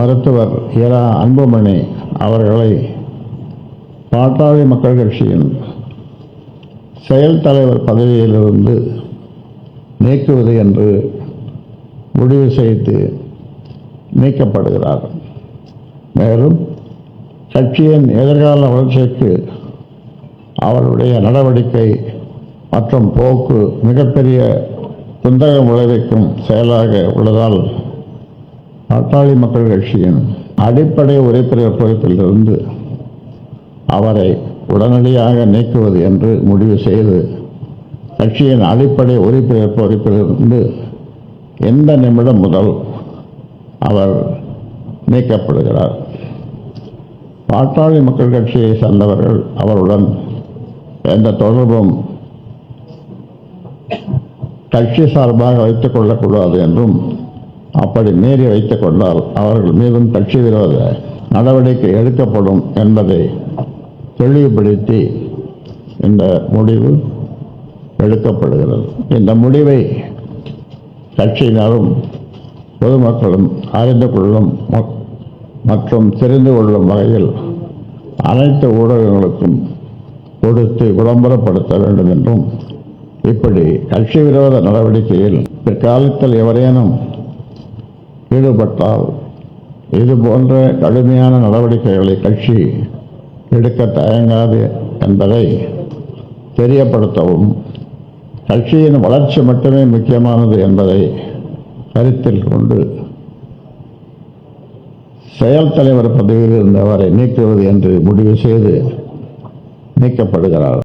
மருத்துவர் இரா அன்புமணி அவர்களை பாட்டாளி மக்கள் கட்சியின் செயல் தலைவர் பதவியிலிருந்து நீக்குவது என்று முடிவு செய்து நீக்கப்படுகிறார். மேலும் கட்சியின் எதிர்கால வளர்ச்சிக்கு அவருடைய நடவடிக்கை மற்றும் போக்கு மிகப்பெரிய குந்தகம் விளைவிக்கும் செயலாக உள்ளதால் பாட்டாளி மக்கள் கட்சியின் அடிப்படை உறுப்பினர் பொறுப்பிலிருந்து அவரை உடனடியாக நீக்குவது என்று முடிவு செய்து கட்சியின் அடிப்படை உறுப்பினர் பொறுப்பிலிருந்து எந்த நிமிடம் முதல் அவர் நீக்கப்படுகிறார்? பாட்டாளி மக்கள் கட்சியை சார்ந்தவர்கள் அவருடன் எந்த தொடர்பும் கட்சி சார்பாக வைத்துக் கொள்ளக்கூடாது என்றும் அப்படி மீறி வைத்துக் கொண்டால் அவர்கள் மீதும் கட்சி விரோத நடவடிக்கை எடுக்கப்படும் என்பதை தெளிவுபடுத்தி இந்த முடிவு எடுக்கப்படுகிறது. இந்த முடிவை கட்சியினரும் பொதுமக்களும் அறிந்து கொள்ளும் மற்றும் தெரிந்து கொள்ளும் வகையில் அனைத்து ஊடகங்களுக்கும் கொடுத்து விளம்பரப்படுத்த வேண்டும் என்றும் இப்படி கட்சி விரோத நடவடிக்கையில் பிற்காலத்தில் எவரேனும் ஈடுபட்டால் இது போன்ற கடுமையான நடவடிக்கைகளை கட்சி எடுக்க தயங்காது என்பதை தெரியப்படுத்தவும் கட்சியின் வளர்ச்சி மட்டுமே முக்கியமானது என்பதை கருத்தில் கொண்டு செயல் தலைவர் பதவியில் இருந்தவரை நீக்குவது என்று முடிவு செய்து நீக்கப்படுகிறார்.